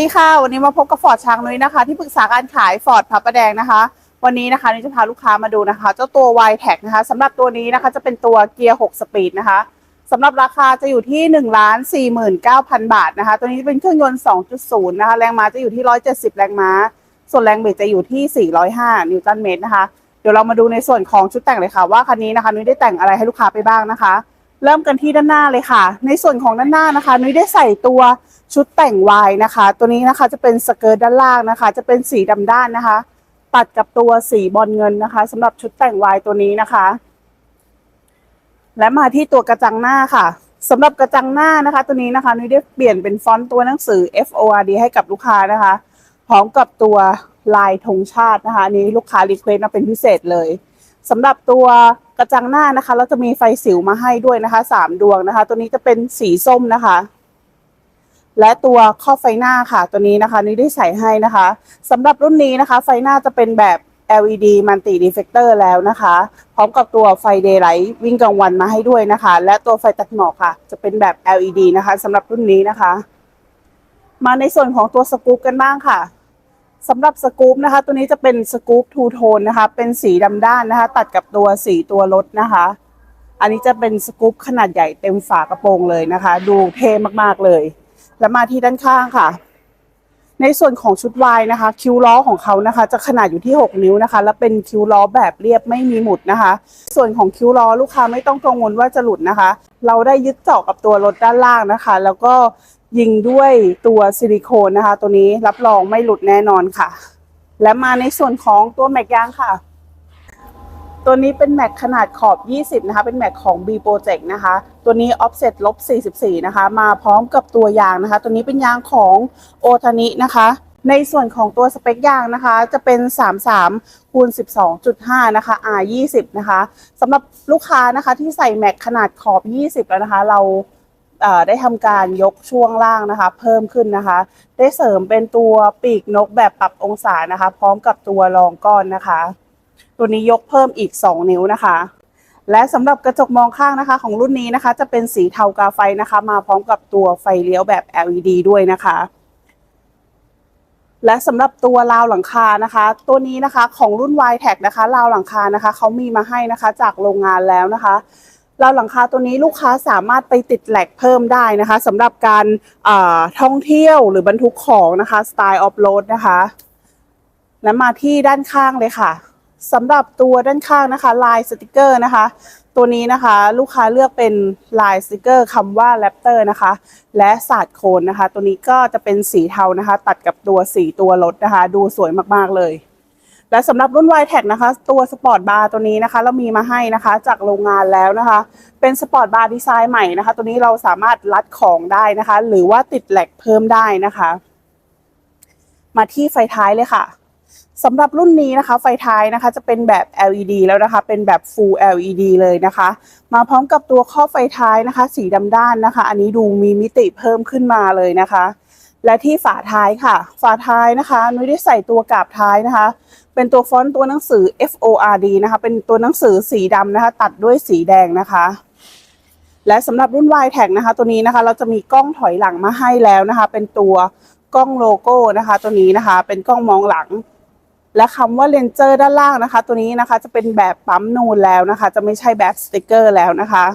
วัสดีค่ะ วันนี้มาพบกับฟอร์ดช้างนุ้ยนะคะ ที่ปรึกษาการขายฟอร์ดพระประแดงนะคะ วันนี้นะคะนุ้ยจะพาลูกค้ามาดูนะคะ เจ้าตัว y t e c นะคะสำหรับตัวนี้นะคะจะเป็นตัวเกียร์ 6 สปีดนะคะสำหรับราคาจะอยู่ที่1นึ่งล้านสี่หมื่นเก้าพันบาทนะคะ ตัวนี้เป็นเครื่องยนต์ 2.0 นะคะ แรงม้าจะอยู่ที่ 170 แรงม้า ส่วนแรงเบิดจะอยู่ที่ 405 นิวตันเมตรนะคะ เดี๋ยวเรามาดูในส่วนของชุดแต่งเลยค่ะว่าคันนี้นะคะนุ้ยได้แต่งอะไรให้ลูกค้าไปบ้างนะคะ เริ่มกันที่ด้านหน้าเลยค่ะ ในส่วนของด้านหน้านะคะ นุ้ยได้ใส่ตัวชุดแต่งวายนะคะ ตัวนี้นะคะจะเป็นสเกิร์ตด้านล่างนะคะ จะเป็นสีดำด้านนะคะ ตัดกับตัวสีบอลเงินนะคะสำหรับชุดแต่งวายตัวนี้นะคะ และมาที่ตัวกระจังหน้าค่ะสำหรับกระจังหน้านะคะ ตัวนี้นะคะ นุ้ยได้เปลี่ยนเป็นฟอนต์ตัวหนังสือ F O R D ให้กับลูกค้านะคะ พร้อมกับตัวลายธงชาตินะคะนี้ลูกค้ารีเควสต์มาเป็นพิเศษเลยสำหรับตัว กระจังหน้านะคะเราจะมีไฟสิวมาให้ด้วยนะคะสามดวงนะคะ ตัวนี้จะเป็นสีส้มนะคะ และตัวครอไฟหน้าค่ะตัวนี้นะคะนี่ได้ใส่ให้นะคะสำหรับรุ่นนี้นะคะ ไฟหน้าจะเป็นแบบ LED Multi Deflector แล้วนะคะ พร้อมกับตัวไฟ Daylight วิ่งกลางวันมาให้ด้วยนะคะ และตัวไฟตัดหมอกค่ะ จะเป็นแบบ LED นะคะสำหรับรุ่นนี้นะคะ มาในส่วนของตัวสกู๊ปกันบ้างค่ะ สำหรับสกู๊ปนะคะ ตัวนี้จะเป็นสกู๊ปทูโทนนะคะ เป็นสีดำด้านนะคะ ตัดกับตัวสีตัวรถนะคะ อันนี้จะเป็นสกู๊ปขนาดใหญ่เต็มฝากระโปรงเลยนะคะ ดูเท่มากๆเลย แล้วมาที่ด้านข้างค่ะ ในส่วนของชุดวายนะคะ คิ้วล้อของเขานะคะ จะขนาดอยู่ที่ 6 นิ้วนะคะ และเป็นคิ้วล้อแบบเรียบไม่มีหมุดนะคะ ส่วนของคิ้วล้อลูกค้าไม่ต้องกังวลว่าจะหลุดนะคะ เราได้ยึดเจาะกับตัวรถด้านล่างนะคะ แล้วก็ ยิงด้วยตัวซิลิโคนนะคะ ตัวนี้รับรองไม่หลุดแน่นอนค่ะ และมาในส่วนของตัวแม็กยางค่ะ ตัวนี้เป็นแม็กขนาดขอบ 20 นะคะ เป็นแม็กของ B Project นะคะ ตัวนี้ offset ลบ 44 นะคะ มาพร้อมกับตัวยางนะคะ ตัวนี้เป็นยางของโอทานินะคะในส่วนของตัวสเปคยางนะคะ จะเป็น 33คูณ12.5 นะคะ R 20นะคะสำหรับลูกค้านะคะที่ใส่แม็กขนาดขอบ 20 แล้วนะคะ เรา ได้ทำการยกช่วงล่างนะคะ เพิ่มขึ้นนะคะ ได้เสริมเป็นตัวปีกนกแบบปรับองศานะคะ พร้อมกับตัวรองก้อนนะคะ ตัวนี้ยกเพิ่มอีก 2 นิ้วนะคะ และสำหรับกระจกมองข้างนะคะ ของรุ่นนี้นะคะ จะเป็นสีเทากาไฟนะคะ มาพร้อมกับตัวไฟเลี้ยวแบบ LED ด้วยนะคะและสำหรับตัวราวหลังคานะคะ ตัวนี้นะคะของรุ่น y t e c นะคะราวหลังคานะคะเขามีมาให้นะคะจากโรงงานแล้วนะคะ ราวหลังคาตัวนี้ลูกค้าสามารถไปติดแหลกเพิ่มได้นะคะสำหรับการาท่องเที่ยวหรือบรรทุกของนะคะสไตล์ออฟโรดนะคะ และมาที่ด้านข้างเลยค่ะสำหรับตัวด้านข้างนะคะ ลายสติกเกอร์นะคะ ตัวนี้นะคะ ลูกค้าเลือกเป็นลายสติกเกอร์คำว่าแรปเตอร์นะคะ และศาสตร์โคนนะคะ ตัวนี้ก็จะเป็นสีเทานะคะ ตัดกับตัวสีตัวรถนะคะ ดูสวยมากๆเลย และสำหรับรุ่น y t e c นะคะ ตัวสปอร์ตบาร์ตัวนี้นะคะ เรามีมาให้นะคะจากโรงงานแล้วนะคะ เป็นสปอร์ตบาร์ดีไซน์ใหม่นะคะ ตัวนี้เราสามารถรัดของได้นะคะ หรือว่าติดแหลกเพิ่มได้นะคะ มาที่ไฟท้ายเลยค่ะสำหรับรุ่นนี้นะคะ ไฟท้ายนะคะจะเป็นแบบ LED แล้วนะคะ เป็นแบบ Full LED เลยนะคะ มาพร้อมกับตัวข้อไฟท้ายนะคะ สีดำด้านนะคะ อันนี้ดูมีมิติเพิ่มขึ้นมาเลยนะคะ และที่ฝาท้ายค่ะ ฝาท้ายนะคะนุ้ยได้ใส่ตัวกาบท้ายนะคะ เป็นตัวฟอนต์ตัวหนังสือ F O R D นะคะ เป็นตัวหนังสือสีดำนะคะ ตัดด้วยสีแดงนะคะ และสำหรับรุ่น y t e c นะคะ ตัวนี้นะคะ เราจะมีกล้องถอยหลังมาให้แล้วนะคะ เป็นตัวกล้องโลโก้นะคะ ตัวนี้นะคะ เป็นกล้องมองหลัง และคำว่าเลนเจอร์ด้านล่างนะคะ ตัวนี้นะคะจะเป็นแบบปั๊มนูนแล้วนะคะ จะไม่ใช่แบบสติกเกอร์แล้วนะคะ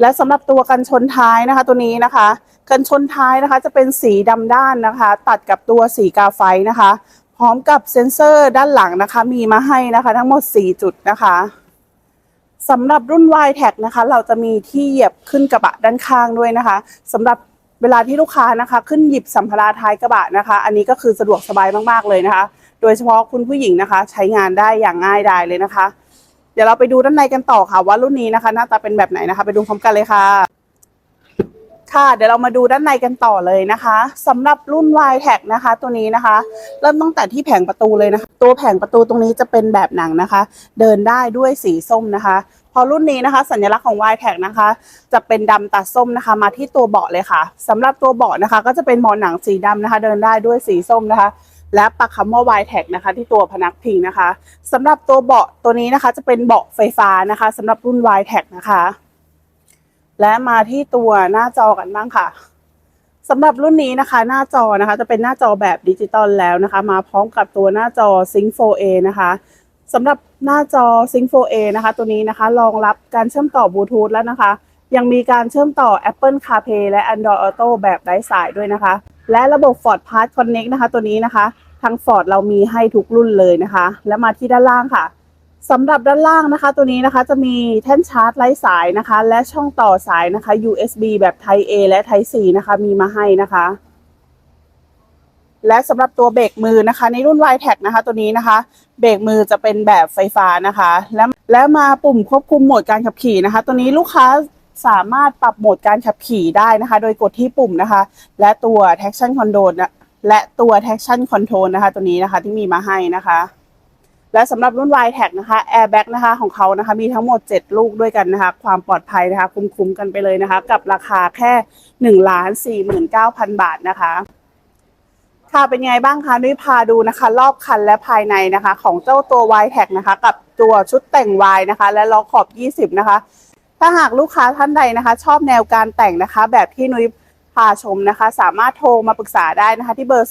และสำหรับตัวกันชนท้ายนะคะ ตัวนี้นะคะ กันชนท้ายนะคะ จะเป็นสีดำด้านนะคะ ตัดกับตัวสีกาไฟนะคะ พร้อมกับเซ็นเซอร์ด้านหลังนะคะ มีมาให้นะคะ ทั้งหมด 4 จุดนะคะสำหรับรุ่น y t e c นะคะ เราจะมีที่เหยียบขึ้นกระบะด้านข้างด้วยนะคะสำหรับเวลาที่ลูกค้านะคะ ขึ้นหยิบสัมภาระท้ายกระบะนะคะ อันนี้ก็คือสะดวกสบายมากๆเลยนะคะ โดยเฉพาะคุณผู้หญิงนะคะ ใช้งานได้อย่างง่ายดายเลยนะคะ เดี๋ยวเราไปดูด้านในกันต่อค่ะว่ารุ่นนี้นะคะ หน้าตาเป็นแบบไหนนะคะ ไปดูพร้อมกันเลยค่ะ ค่ะเดี๋ยวเรามาดูด้านในกันต่อเลยนะคะสำหรับรุ่น y t e c นะคะ ตัวนี้นะคะ เริ่มตั้งแต่ที่แผงประตูเลยนะคะ ตัวแผงประตูตรงนี้จะเป็นแบบหนังนะคะ เดินได้ด้วยสีส้มนะคะ พอรุ่นนี้นะคะ สัญลักษณ์ของ y t e c นะคะ จะเป็นดำตัดส้มนะคะ มาที่ตัวเบาะเลยค่ะสำหรับตัวเบาะนะคะ ก็จะเป็นเบาะหนังสีดำนะคะ เดินได้ด้วยสีส้มนะคะ และปักคำว่า y t e c นะคะ ที่ตัวพนักพิงนะคะสำหรับตัวเบาะตัวนี้นะคะ จะเป็นเบาะไฟฟ้านะคะสำหรับรุ่น y t e c นะคะ และมาที่ตัวหน้าจอกันบ้างค่ะสำหรับรุ่นนี้นะคะ หน้าจอนะคะ จะเป็นหน้าจอแบบดิจิตอลแล้วนะคะ มาพร้อมกับตัวหน้าจอ Sync 4A นะคะสำหรับหน้าจอ Sync 4A นะคะ ตัวนี้นะคะรองรับการเชื่อมต่อบลูทูธแล้วนะคะ ยังมีการเชื่อมต่อ Apple CarPlay และ Android Auto แบบไร้สายด้วยนะคะ และระบบ Ford Pass Connect นะคะ ตัวนี้นะคะ ทาง Ford เรามีให้ทุกรุ่นเลยนะคะ และมาที่ด้านล่างค่ะ สำหรับด้านล่างนะคะ ตัวนี้นะคะจะมีแท่นชาร์จไร้สายนะคะ และช่องต่อสายนะคะ USB แบบ Type A และ Type C นะคะ มีมาให้นะคะ และสำหรับตัวเบรกมือนะคะ ในรุ่น y t e c นะคะ ตัวนี้นะคะ เบรกมือจะเป็นแบบไฟฟ้านะคะ และและมาปุ่มควบคุมโหมดการขับขี่นะคะ ตัวนี้ลูกค้าสามารถปรับโหมดการขับขี่ได้นะคะ โดยกดที่ปุ่มนะคะ และตัว traction control และตัว traction control นะคะ ตัวนี้นะคะที่มีมาให้นะคะ และสำหรับรุ่น y t e c นะคะ airbag นะคะของเขานะคะมีทั้งหมด 7 ลูกด้วยกันนะคะ ความปลอดภัยนะคะคุ้มๆกันไปเลยนะคะ กับราคาแค่1ล้าน49,000บาทนะคะค่ะเป็นไงบ้างคะนุ้ยพาดูนะคะ รอบคันและภายในนะคะ ของเจ้าตัว y t e c นะคะ กับตัวชุดแต่ง Y นะคะ และล้อขอบ 20 นะคะ ถ้าหากลูกค้าท่านใดนะคะ ชอบแนวการแต่งนะคะ แบบที่นุ้ยพาชมนะคะ สามารถโทรมาปรึกษาได้นะคะ ที่เบอร์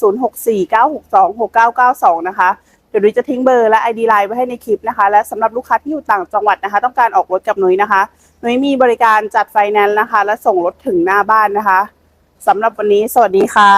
0649626992 นะคะ ดี๋ยวนุ้ยจะทิ้งเบอร์และ ID ไลน์ไว้ให้ในคลิปนะคะ และสำหรับลูกค้าที่อยู่ต่างจังหวัดนะคะ ต้องการออกรถกับนุ้ยนะคะนุ้ยมีบริการจัดไฟแนนซ์นะคะ และส่งรถถึงหน้าบ้านนะคะสำหรับวันนี้ สวัสดีค่ะ